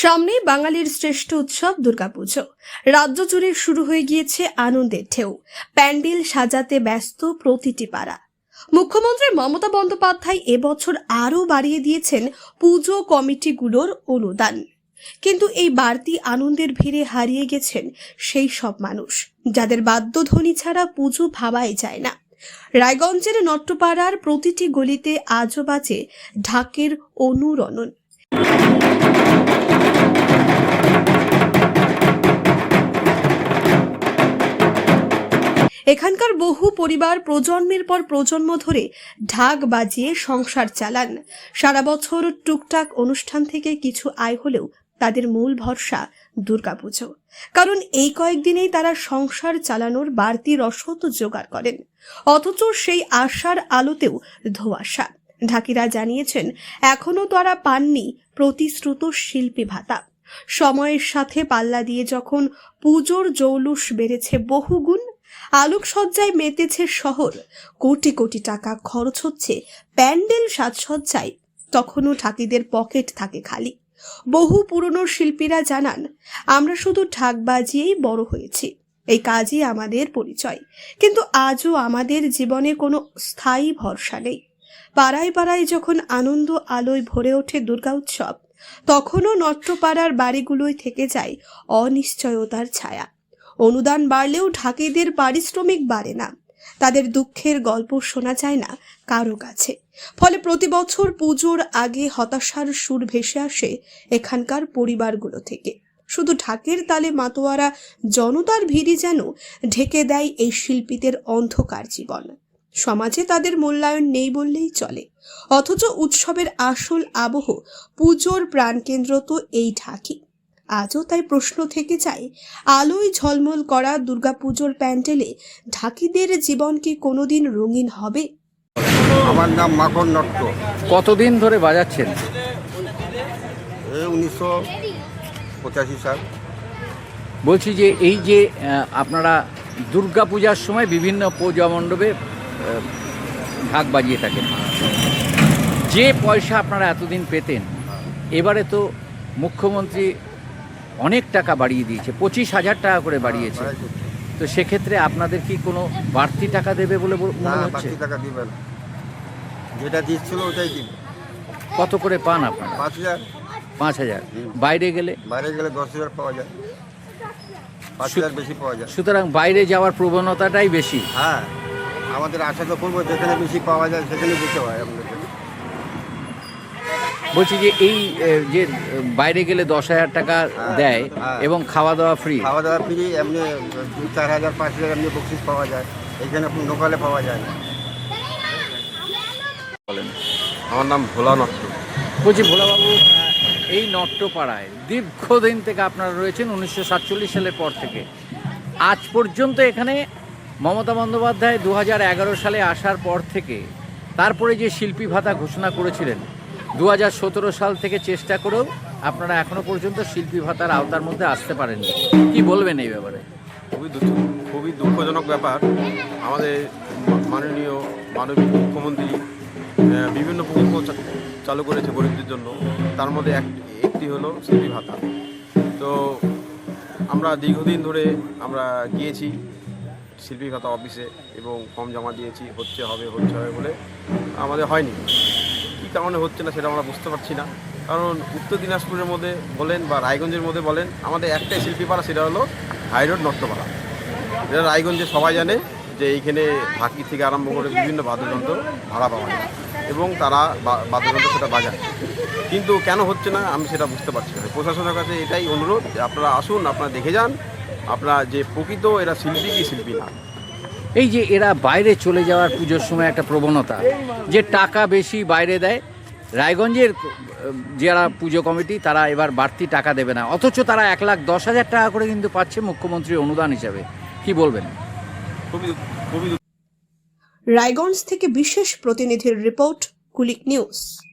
সামনে বাঙালির শ্রেষ্ঠ উৎসব দুর্গাপুজো। রাজ্য জুড়ে শুরু হয়ে গিয়েছে আনন্দের ঢেউ। প্যান্ডেল সাজাতে ব্যস্ত প্রতিটি পাড়া। মুখ্যমন্ত্রী মমতা বন্দ্যোপাধ্যায় এবছর আরও বাড়িয়ে দিয়েছেন পুজো কমিটিগুলোর অনুদান। কিন্তু এই বাড়তি আনন্দের ভিড়ে হারিয়ে গেছেন সেই সব মানুষ, যাদের বাদ্যধ্বনি ছাড়া পুজো ভাবাই যায় না। রায়গঞ্জের নট্টপাড়ার প্রতিটি গলিতে আজও বাজে ঢাকের অনুরণন। এখানকার বহু পরিবার প্রজন্মের পর প্রজন্ম ধরে ঢাক বাজিয়ে সংসার চালান। সারা বছর টুকটাক অনুষ্ঠান থেকে কিছু আয় হলেও তাদের মূল ভরসা দুর্গাপুজো। কারণ এই কয়েকদিনেই তারা সংসার চালানোর বাড়তি রসদ জোগাড় করেন। অথচ সেই আশার আলোতেও ধোঁয়াশা। ঢাকিরা জানিয়েছেন এখনও তারা পাননি প্রতিশ্রুত শিল্পী ভাতা। সময়ের সাথে পাল্লা দিয়ে যখন পুজোর জৌলুস বেড়েছে বহুগুণ আলোকসজ্জায় মেতেছে শহর। কোটি কোটি টাকা খরচ হচ্ছে প্যান্ডেল সাজসজ্জায়। তখনও ঠাকিদের পকেট থাকে খালি। বহু পুরনো শিল্পীরা জানান, আমরা শুধু ঢাক বাজিয়েই বড় হয়েছি। এই কাজই আমাদের পরিচয়। কিন্তু আজও আমাদের জীবনে কোনো স্থায়ী ভরসা নেই। পাড়ায় পাড়ায় যখন আনন্দ আলোয় ভরে ওঠে দুর্গা উৎসব, তখনও নট্টপাড়ার বাড়িগুলোয় থেকে যায় অনিশ্চয়তার ছায়া। অনুদান বাড়লেও ঢাকিদের পারিশ্রমিক বাড়ে না। তাদের দুঃখের গল্প শোনা যায় না কারও কাছে। ফলে প্রতি বছর পুজোর আগে হতাশার সুর ভেসে আসে এখানকার পরিবারগুলো থেকে। শুধু ঢাকের তালে মাতোয়ারা জনতার ভিড়ই যেন ঢেকে দেয় এই শিল্পীদের অন্ধকার জীবন। সমাজে তাদের মূল্যায়ন নেই বললেই চলে। অথচ উৎসবের আসল আবহ পুজোর প্রাণকেন্দ্র তো এই ঢাকি। আজও তাই প্রশ্ন থেকে যায় আলোয় ঝলমল করা দুর্গাপুজোর প্যান্ডেলে ঢাকিদের জীবন কি কোনোদিন রঙিন হবে? আমার নাম মাখন নট্ট। কতদিন ধরে বাজাচ্ছেন? উনিশশো পঁচাশি সাল। বলছি যে এই যে আপনারা দুর্গা পূজার সময় বিভিন্ন পূজা মণ্ডপে ঢাক বাজিয়ে থাকেন। যে পয়সা আপনারা এতদিন পেতেন এবারে তো মুখ্যমন্ত্রী অনেক টাকা বাড়িয়ে দিয়েছে পঁচিশ হাজার টাকা করে বাড়িয়েছে। তো সেক্ষেত্রে আপনাদের কি কোনো বাড়তি টাকা দেবে বলে মনে হচ্ছে? টাকা যেটা দিচ্ছিল ওটাই দিবে কত করে পান আপনারা? পাঁচ হাজার। পাঁচ হাজার। বাইরে গেলে? বাইরে গেলে দশ হাজার পাওয়া যায়। পাঁচ হাজার বেশি পাওয়া যায়। সুতরাং বাইরে যাওয়ার প্রবণতাটাই বেশি। হ্যাঁ। আমাদের আশা তো করব যেখানে বেশি পাওয়া যায় সেখানে দিতে হয় আমাদেরকে বলছি যে এই যে বাইরে গেলে দশ হাজার টাকা হ্যাঁ, দেয় হ্যাঁ। এবং খাওয়া দাওয়া ফ্রি খাওয়া দাওয়া ফ্রি এমনি দু চার হাজার পাঁচ হাজার এমনি বকশিস পাওয়া যায়। এখানে লোকালে পাওয়া যায় না। আমার নাম ভোলা নট্ট। বলছি ভোলাবাবু এই নট্টপাড়ায় দীর্ঘদিন থেকে আপনারা রয়েছেন উনিশশো সাতচল্লিশ সালের পর থেকে। আজ পর্যন্ত এখানে মমতা বন্দ্যোপাধ্যায় দু হাজার এগারো সালে আসার পর থেকে তারপরে যে শিল্পী ভাতা ঘোষণা করেছিলেন দু হাজার সতেরো সাল থেকে চেষ্টা করেও আপনারা এখনও পর্যন্ত শিল্পী ভাতার আওতার মধ্যে আসতে পারেননি। কি বলবেন এই ব্যাপারে? খুবই খুবই দুঃখজনক ব্যাপার। আমাদের মাননীয় মাননীয় মুখ্যমন্ত্রী বিভিন্ন প্রকল্প চালু করেছে গরিবদের জন্য। তার মধ্যে এক একটি হলো শিল্পী ভাতা। তো আমরা দীর্ঘদিন ধরে আমরা গিয়েছি শিল্পী ভাতা অফিসে এবং ফর্ম জমা দিয়েছি, হচ্ছে হবে হচ্ছে হবে বলে আমাদের হয়নি। কারণে হচ্ছে না, সেটা আমরা বুঝতে পারছি না। কারণ উত্তর দিনাজপুরের মধ্যে বলেন বা রায়গঞ্জের মধ্যে বলেন, আমাদের একটাই শিল্পীপাড়া সেটা হলো হাইরোড নট্টপাড়া যেটা রায়গঞ্জে সবাই জানে যে এইখানে ঢাকি থেকে আরম্ভ করে বিভিন্ন বাদ্যযন্ত্র ভাড়া পাওয়া যায় এবং তারা বাদ্যযন্ত্র সেটা বাজায়। কিন্তু কেন হচ্ছে না, আমি সেটা বুঝতে পারছি না। প্রশাসনের কাছে এটাই অনুরোধ যে আপনারা আসুন, আপনারা দেখে যান, আপনারা যে প্রকৃত এরা শিল্পী কি শিল্পী না। এই যে এরা বাইরে চলে যাওয়ার পুজোর সময় একটা প্রবণতা যে টাকা বেশি বাইরে দেয়। রায়গঞ্জের যারা পুজো কমিটি তারা এবার বাড়তি টাকা দেবে না। অথচ তারা এক লাখ দশ হাজার টাকা করে কিন্তু পাচ্ছে মুখ্যমন্ত্রীর অনুদান হিসাবে। কি বলবেন? রায়গঞ্জ থেকে বিশেষ প্রতিনিধির রিপোর্ট কুলিক নিউজ।